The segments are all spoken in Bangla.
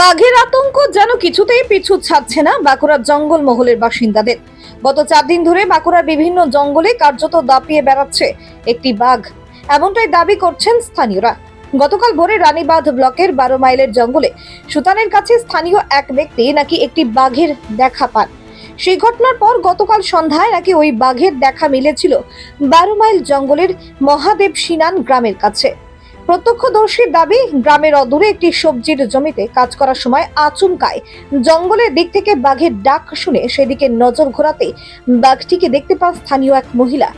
বাঘের আতঙ্ক যেন কিছুতেই পিছু ছাড়ছে না বাঁকুড়ার জঙ্গল মহলের বাসিন্দাদের। গত চার দিন ধরে বাঁকুড়ার বিভিন্ন জঙ্গলে কার্যত দাপিয়ে বেড়াচ্ছে একটি বাঘ। এমনটাই দাবি করছেন স্থানীয়রা। গতকাল ভোরে রানীবাঁধ ব্লকের বারো মাইলের জঙ্গলে সুতানের কাছে স্থানীয় এক ব্যক্তি নাকি একটি বাঘের দেখা পান। সেই ঘটনার পর গতকাল সন্ধ্যায় নাকি ওই বাঘের দেখা মিলেছিল বারো মাইল জঙ্গলের মহাদেব সিনান গ্রামের কাছে। প্রত্যক্ষদর্শীর দাবি, গ্রামের অদূরে একটি সবজির জমিতে কাজ করার সময় আচমকায়। জঙ্গলের দিক থেকে বাঘের ডাক শুনে সেদিকে নজর ঘোরাতে বাঘটিকে দেখতে পান স্থানীয় এক মহিলা।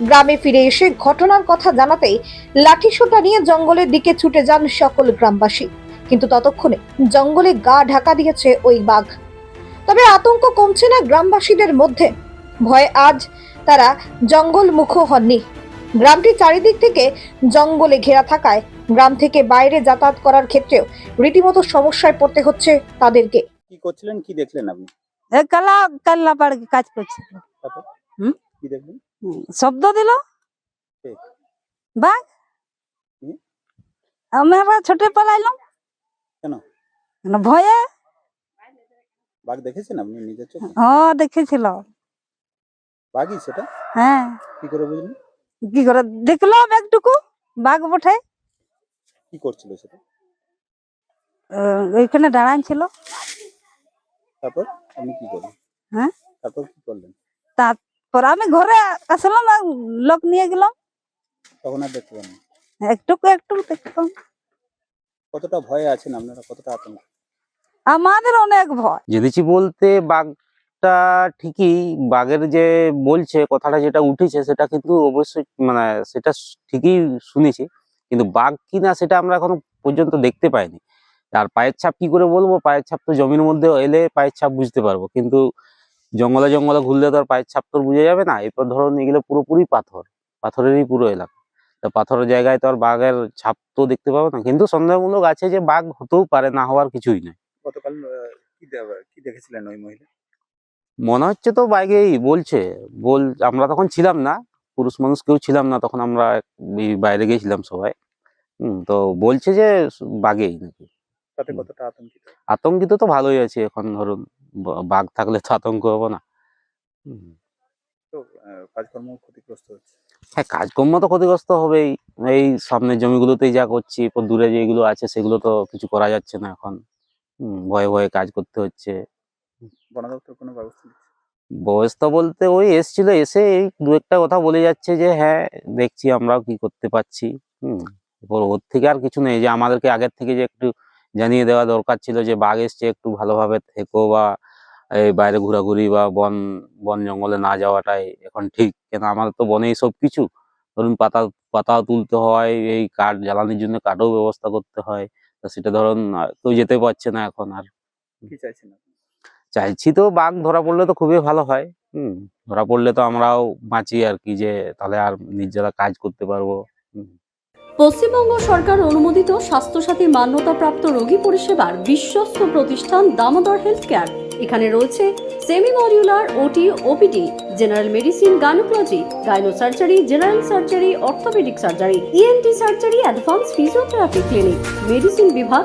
গ্রামে ফিরে এসে ঘটনার কথা জানাতেই লাঠিসোঁটা নিয়ে জঙ্গলের দিকে ছুটে যান সকল গ্রামবাসী। কিন্তু ততক্ষণে জঙ্গলে গা ঢাকা দিয়েছে ওই বাঘ। তবে আতঙ্ক কমছে না গ্রামবাসীদের মধ্যে। ভয়ে আজ তারা জঙ্গল মুখ হননি। গ্রামটি চারিদিক থেকে জঙ্গলে ঘেরা থাকায় গ্রাম থেকে বাইরে যাতায়াত করার ক্ষেত্রেও রীতিমতো সমস্যায় পড়তে হচ্ছে তাদেরকে। কি করছিলেন? কি দেখলেন আপনি? এ কালা কাল্লা পাড় কাজ করছিল। হুম? কি দেখলেন? শব্দ দিল? বাঘ? হুম? আমরা ছোটে পালাইলাম। কেন? কেন ভয়ে? বাঘ দেখেছেন আপনি নিজের চোখে? হ্যাঁ দেখেছিল। বাঘই সেটা? হ্যাঁ। কি করে বুঝলেন? কি করে? দেখলাম একটুকু বাঘ বটে। কি করছিল সেটা? ওইখানে দাঁড়ান ছিল। তারপর আমি কি করলেন হ্যাঁ? তারপর কি করলেন? তারপর আমি ঘরে আসলাম আর লোক নিয়ে গেলাম। তখন আর দেখতে পারেন একটুকু একটু দেখলাম। কতটা ভয়ে আছেন আপনারা? কতটা আতঙ্ক? আমাদের অনেক ভয়। জেনেছি বলতে বাঘটা ঠিকই বাঘের যে বলছে, কথাটা যেটা উঠেছে সেটা কিন্তু অবশ্যই মানে সেটা ঠিকই শুনেছি। কিন্তু বাঘ কিনা সেটা আমরা এখনও পর্যন্ত দেখতে পাইনি। আর পায়ের ছাপ কি করে বলব? পায়ের ছাপ তো জমির মধ্যে এলে পায়ের ছাপ বুঝতে পারব। কিন্তু জঙ্গলে জঙ্গলে ঘুরলে তো আর পায়ের ছাপ তো বোঝা যাবে না। এরপর ধরুন এগুলো পুরোপুরি পাথর। পাথরেরই পুরো এলাকা। তো পাথরের জায়গায় তো আর বাঘের ছাপ তো দেখতে পাবো না। কিন্তু সন্দেহমূলক আছে যে বাঘ হতেও পারে, না হওয়ার কিছুই নয় গতকাল কি দেখেছিলেন ওই মহিলা? মনে হচ্ছে তো বাইকেই বলছে বল আমরা তখন ছিলাম না পুরুষ মানুষ কেউ ছিলাম না তখন আমরা বাইরে গেছিলাম সবাই। হম তো বলছে যে বাঘেই নাকি। আতঙ্কিত? তো ভালোই আছে এখন ধরুন বাঘ থাকলে তো আতঙ্ক হব না। কাজকর্ম ক্ষতিগ্রস্ত হচ্ছে। হ্যাঁ কাজকর্ম তো ক্ষতিগ্রস্ত হবেই। এই সামনের জমিগুলোতেই যা করছি দূরে যেগুলো আছে সেগুলো তো কিছু করা যাচ্ছে না এখন। হম ভয়ে ভয়ে কাজ করতে হচ্ছে। বন দপ্তর কোনো ব্যবস্থা নিচ্ছে? ব্যবস্থা বলতে ওই এসছিল এসে এই দু একটা কথা বলে যাচ্ছে যে হ্যাঁ দেখছি আমরাও কি করতে পারছি। হুম ওর থেকে আর কিছু নেই যে আমাদেরকে আগের থেকে যে একটু জানিয়ে দেওয়া দরকার ছিল যে বাঘ এসছে একটু ভালোভাবে থেকো বা এই বাইরে ঘোরাঘুরি বা বন বন জঙ্গলে না যাওয়াটাই এখন ঠিক। কেন আমাদের তো বনেই সব কিছু। ধরুন পাতা পাতাও তুলতে হয় এই কাঠ জ্বালানির জন্য কাঠও ব্যবস্থা করতে হয়। তো সেটা ধরুন কেউ যেতে পারছে না এখন আর। কি চাইছেন? চাইছি তো বাঘ, ধরা পড়লে তো খুবই ভালো হয়। হুম, ধরা পড়লে তো আমরাও বাঁচি আর কি যে তাহলে আর নিজেরা কাজ করতে পারব। পশ্চিমবঙ্গ সরকার অনুমোদিত স্বাস্থ্যসাথী মান্যতাপ্রাপ্ত রোগী পরিষেবার বিশ্বস্ত প্রতিষ্ঠান দামোদর হেলথ কেয়ার এখানে রয়েছে semi modular OT OPD general medicine, gynaecology gyno surgery general surgery, orthopaedic surgery ENT surgery, advance physiotherapy clinic, medicine বিভাগ